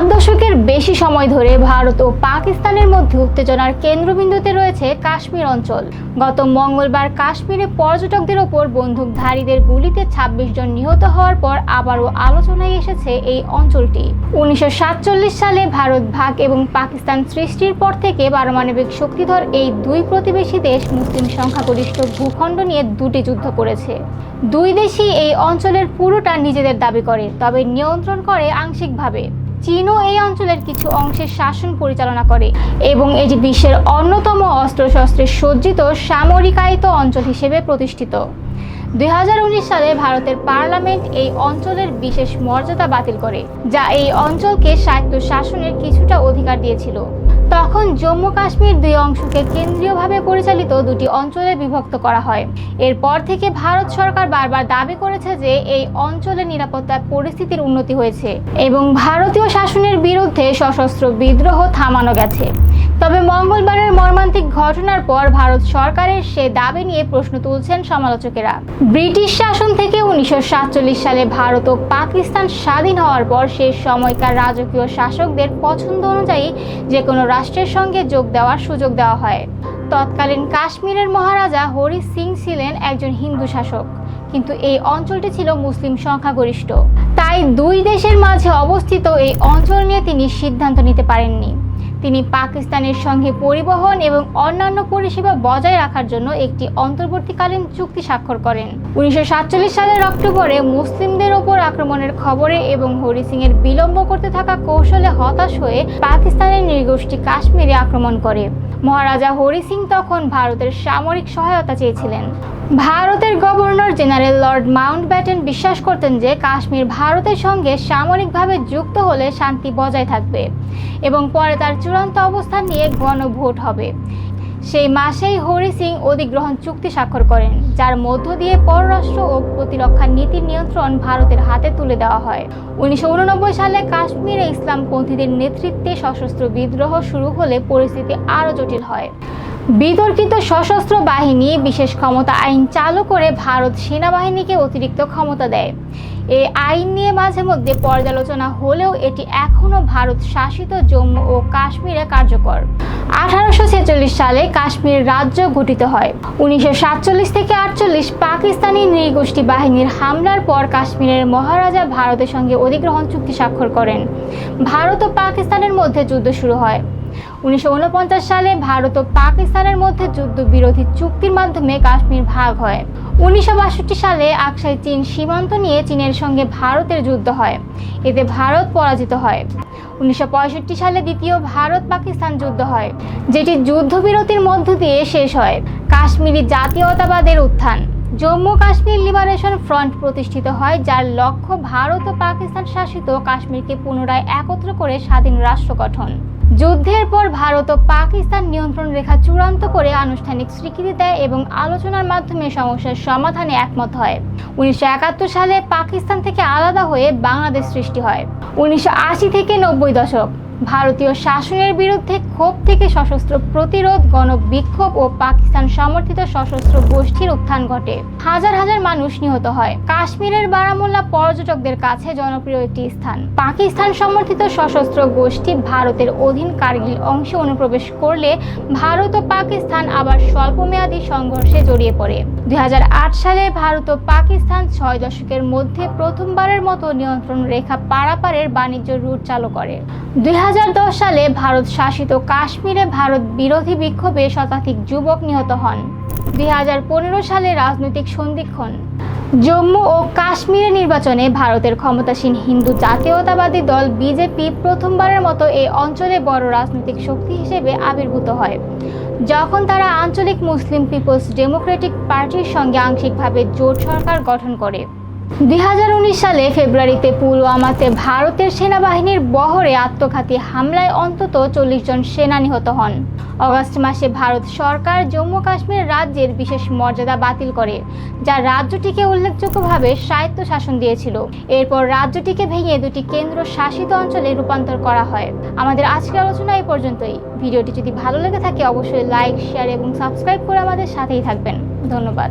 সাত দশকের বেশি সময় ধরে ভারত ও পাকিস্তানের মধ্যে উত্তেজনার কেন্দ্রবিন্দুতে রয়েছে কাশ্মীর অঞ্চল। গত মঙ্গলবার কাশ্মীরে পর্যটকদের ওপর বন্দুকধারীদের গুলিতে ২৬ জন নিহত হওয়ার পর আবারও আলোচনায় এসেছে এই অঞ্চলটি। উনিশশো সাতচল্লিশ সালে ভারত ভাগ এবং পাকিস্তান সৃষ্টির পর থেকে পারমাণবিক শক্তিধর এই দুই প্রতিবেশী দেশ মুসলিম সংখ্যাগরিষ্ঠ ভূখণ্ড নিয়ে দুটি যুদ্ধ করেছে। দুই দেশই এই অঞ্চলের পুরোটা নিজেদের দাবি করে, তবে নিয়ন্ত্রণ করে আংশিকভাবে। চীনও এই অঞ্চলের কিছু অংশের শাসন পরিচালনা করে এবং এটি বিশ্বের অন্যতম অস্ত্রশস্ত্রে সজ্জিত সামরিকায়িত অঞ্চল হিসেবে প্রতিষ্ঠিত। দু হাজার উনিশ সালে ভারতের পার্লামেন্ট এই অঞ্চলের বিশেষ মর্যাদা বাতিল করে, যা এই অঞ্চলকে স্বায়ত্ত শাসনের কিছুটা অধিকার দিয়েছিল। তখন জম্মু কাশ্মীর দুই অংশকে কেন্দ্রীয়ভাবে পরিচালিত দুটি অঞ্চলে বিভক্ত করা হয়। এরপর থেকে ভারত সরকার বারবার দাবি করেছে যে এই অঞ্চলের নিরাপত্তার পরিস্থিতির উন্নতি হয়েছে এবং ভারতীয় শাসনের বিরুদ্ধে সশস্ত্র বিদ্রোহ থামানো গেছে। তবে মঙ্গলবারের ঘটনার পর ভারত সরকারের সে দাবি নিয়ে প্রশ্ন তুলছেন সমালোচকেরা। ব্রিটিশ শাসন থেকে উনিশশো সাতচল্লিশ সালে ভারত ও পাকিস্তান স্বাধীন হওয়ার পর সে সময়কার রাজকীয় শাসকদের পছন্দ অনুযায়ী যে কোনো রাষ্ট্রের সঙ্গে যোগ দেওয়ার সুযোগ দেওয়া হয়। তৎকালীন কাশ্মীরের মহারাজা হরি সিং ছিলেন একজন হিন্দু শাসক, কিন্তু এই অঞ্চলটি ছিল মুসলিম সংখ্যাগরিষ্ঠ। তাই দুই দেশের মাঝে অবস্থিত এই অঞ্চল নিয়ে তিনি সিদ্ধান্ত নিতে পারেননি। তিনি পাকিস্তানের সঙ্গে পরিবহন এবং অন্যান্য পরিষেবা বজায় রাখার জন্য একটি অন্তর্বর্তীকালীন চুক্তি স্বাক্ষর করেন। উনিশশো সাতচল্লিশ সালের অক্টোবরে মুসলিমদের ওপর আক্রমণের খবরে এবং হরি সিং এর বিলম্ব করতে থাকা কৌশলে হতাশ হয়ে পাকিস্তানের নৃগোষ্ঠী কাশ্মীরে আক্রমণ করে। মহারাজা হরি সিং তখন ভারতের সামরিক সহায়তা চেয়েছিলেন। ভারতের governor general lord Mountbatten বিশ্বাস করতেন যে কাশ্মীর ভারতের সঙ্গে সামরিকভাবে যুক্ত হলে শান্তি বজায় থাকবে এবং পরে তার চূড়ান্ত অবস্থান নিয়ে গণভোট হবে। সেই মাসেই হরি সিং অধিগ্রহণ চুক্তি স্বাক্ষর করেন, যার মধ্য দিয়ে পররাষ্ট্র ও প্রতিরক্ষা নীতির নিয়ন্ত্রণ ভারতের হাতে তুলে দেওয়া হয়। উনিশশো উননব্বই সালে কাশ্মীরে ইসলামপন্থীদের নেতৃত্বে সশস্ত্র বিদ্রোহ শুরু হলে পরিস্থিতি আরও জটিল হয়। বিতর্কিত সশস্ত্র বাহিনী বিশেষ ক্ষমতা আইন চালু করে ভারত সেনাবাহিনীকে অতিরিক্ত ক্ষমতা দেয়। এই আইন নিয়ে মাঝে মধ্যে পর্যালোচনা হলেও এটি এখনও ভারত শাসিত জম্মু ও কাশ্মীরে কার্যকর। আঠারোশো ছেচল্লিশ সালে কাশ্মীর রাজ্য গঠিত হয়। উনিশশো সাতচল্লিশ থেকে আটচল্লিশ পাকিস্তানি নৃগোষ্ঠী বাহিনীর হামলার পর কাশ্মীরের মহারাজা ভারতের সঙ্গে অধিগ্রহণ চুক্তি স্বাক্ষর করেন। ভারত ও পাকিস্তানের মধ্যে যুদ্ধ শুরু হয়। উনিশশো ঊনপঞ্চাশ সালে ভারত ও পাকিস্তানের মধ্যে যুদ্ধবিরোধী চুক্তির মাধ্যমে কাশ্মীর ভাগ হয়। উনিশশো বাষট্টি সালে আকসাই চীন সীমান্ত নিয়ে চীনের সঙ্গে ভারতের যুদ্ধ হয়। এতে ভারত পরাজিত হয়। উনিশশো পঁয়ষট্টি সালে দ্বিতীয় ভারত পাকিস্তান যুদ্ধ হয়, যেটি যুদ্ধবিরতির মধ্য দিয়ে শেষ হয়। কাশ্মীরি জাতীয়তাবাদের উত্থান। জম্মু কাশ্মীর লিবারেশন ফ্রন্ট প্রতিষ্ঠিত হয়, যার লক্ষ্য ভারত ও পাকিস্তান শাসিত কাশ্মীরকে পুনরায় একত্র করে স্বাধীন রাষ্ট্র গঠন। যুদ্ধের পর ভারত ও পাকিস্তান নিয়ন্ত্রণ রেখা চূড়ান্ত করে আনুষ্ঠানিক স্বীকৃতি দেয় এবং আলোচনার মাধ্যমে সমস্যার সমাধানে একমত হয়। উনিশশো একাত্তর সালে পাকিস্তান থেকে আলাদা হয়ে বাংলাদেশ সৃষ্টি হয়। উনিশশো আশি থেকে নব্বই দশক ভারতীয় শাসনের বিরুদ্ধে ক্ষোভ থেকে সশস্ত্র প্রতিরোধ গণবিক্ষোভ ও পাকিস্তান সমর্থিত সশস্ত্র গোষ্ঠীর উত্থান ঘটে। হাজার হাজার মানুষ নিহত হয়। কাশ্মীরের বারামুল্লা পর্যটকদের কাছে জনপ্রিয় একটি স্থান। পাকিস্তান সমর্থিত সশস্ত্র গোষ্ঠী ভারতের অধীন কার্গিল অংশে অনুপ্রবেশ করলে ভারত ও পাকিস্তান আবার স্বল্পমেয়াদী সংঘর্ষে জড়িয়ে পড়ে। দুই হাজার আট সালে ভারত ও পাকিস্তান ছয় দশকের মধ্যে প্রথমবারের মতো নিয়ন্ত্রণ রেখা পারাপারের বাণিজ্য রুট চালু করে। দুই হাজার সালে ভারত শাসিত কাশ্মীরে ভারত বিরোধী বিক্ষোভে শতাধিক যুবক নিহত হন। দুই হাজার পনেরো সালে রাজনৈতিক সন্ধিক্ষণ। জম্মু ও কাশ্মীরের নির্বাচনে ভারতের ক্ষমতাসীন হিন্দু জাতীয়তাবাদী দল বিজেপি প্রথমবারের মতো এই অঞ্চলে বড় রাজনৈতিক শক্তি হিসেবে আবির্ভূত হয়। যখন তারা আঞ্চলিক মুসলিম পিপলস ডেমোক্রেটিক পার্টির সঙ্গে আংশিকভাবে জোট সরকার গঠন করে। দুই হাজার উনিশ সালে ফেব্রুয়ারিতে পুলওয়ামাতে ভারতের সেনাবাহিনীর বহরে আত্মঘাতী হামলায় অন্তত চল্লিশ জন সেনা নিহত হন। অগস্ট মাসে ভারত সরকার জম্মু কাশ্মীর রাজ্যের বিশেষ মর্যাদা বাতিল করে, যা রাজ্যটিকে উল্লেখযোগ্যভাবে স্বায়ত্ত শাসন দিয়েছিল। এরপর রাজ্যটিকে ভেঙে দুটি কেন্দ্র শাসিত অঞ্চলে রূপান্তর করা হয়। আমাদের আজকের আলোচনা এই পর্যন্তই। ভিডিওটি যদি ভালো লেগে থাকে, অবশ্যই লাইক, শেয়ার এবং সাবস্ক্রাইব করে আমাদের সাথেই থাকবেন। ধন্যবাদ।